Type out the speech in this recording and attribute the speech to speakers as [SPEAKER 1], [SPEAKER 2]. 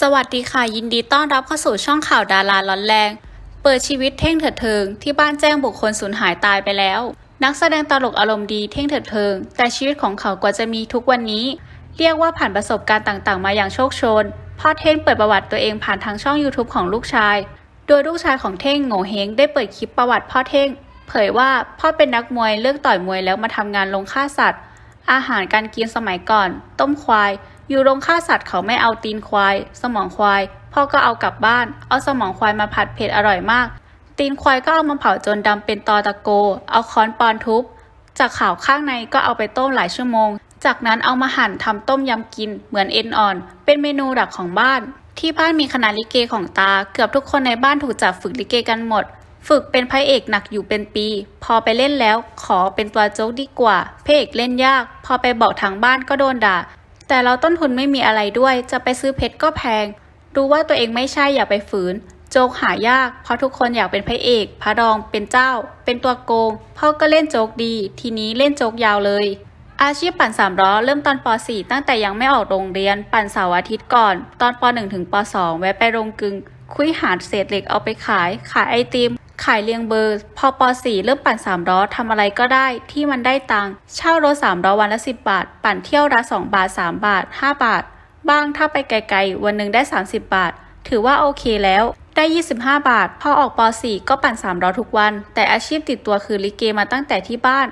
[SPEAKER 1] สวัสดีค่ะ ยินดีต้อนรับเข้าสู่ช่องข่าวดาราร้อนแรง เปิดชีวิตเท่งเถิดเทิง ที่บ้านแจ้งบุคคลสูญหายตายไปแล้ว นักแสดงตลกอารมณ์ดีเท่งเถิดเทิง แต่ชีวิตของเขากว่าจะมีทุกวันนี้ เรียกว่าผ่านประสบการณ์ต่างๆ มาอย่างโชคชนพ่อเท่งเปิดประวัติตัวเองผ่านทางช่อง YouTube ของลูกชาย โดยลูกชายของเท่งโง่เฮงได้เปิดคลิปประวัติพ่อเท่ง เผยว่าพ่อเป็นนักมวยเลิกต่อยมวยแล้วมาทำงานลงฆ่าสัตว์ อาหารการกินสมัยก่อน ต้มควาย อยู่โรงฆ่าสัตว์เขาไม่เอาตีนควาย สมองควาย พ่อก็เอากลับบ้าน เอาสมองควายมาผัดเผ็ดอร่อยมาก ตีนควายก็เอามาเผาจนดำเป็นตอตะโก เอาค้อนปอนทุบ จากข่าวข้างในก็เอาไปต้มหลายชั่วโมง จากนั้นเอามาหั่นทำต้มยำกิน เหมือนเอ็นอ่อน เป็นเมนูหลักของบ้าน ที่บ้านมีคณะลิเกของตา เกือบทุกคนในบ้านถูกจับฝึกลิเกกันหมด ฝึกเป็นพระเอกหนักอยู่เป็นปี พอไปเล่นแล้วขอเป็นตัวโจ๊กดีกว่าพระเอกเล่นยาก พอไปบอกทางบ้านก็โดนด่า แต่เราต้นทุนไม่มีอะไรด้วย จะไปซื้อเพชรก็แพง รู้ว่าตัวเองไม่ใช่อย่าไปฝืน โจ๊กหายาก เพราะทุกคนอยากเป็นพระเอก พระรอง เป็นเจ้า เป็นตัวโกง พ่อก็เล่นโจ๊กดี ทีนี้เล่นโจ๊กยาวเลย อาชีพปั่นสามล้อเริ่มตอนป .4 ตั้งแต่ยังไม่ออกโรงเรียน ปั่นเสาร์อาทิตย์ก่อน ตอนป .1 ถึงป .2 แวะไปโรงกึงคุยหาเศษเหล็กเอาไปขาย ขายไอติม ขายเรียงเบอร์ พอป .4 เริ่มปั่นสามล้อทำอะไรก็ได้ที่มันได้ตังค์เช่ารถสามล้อวันละ 10 บาท ปั่นเที่ยวละ2บาท 3 บาท 5 บาท บ้างถ้าไปไกลๆ วันหนึ่งได้ 30 บาท ถือว่าโอเคแล้ว ได้ 25 บาท พอออกป .4 ก็ปั่น3ล้อทุกวัน แต่อาชีพติดตัวคือลิเกมาตั้งแต่ที่บ้าน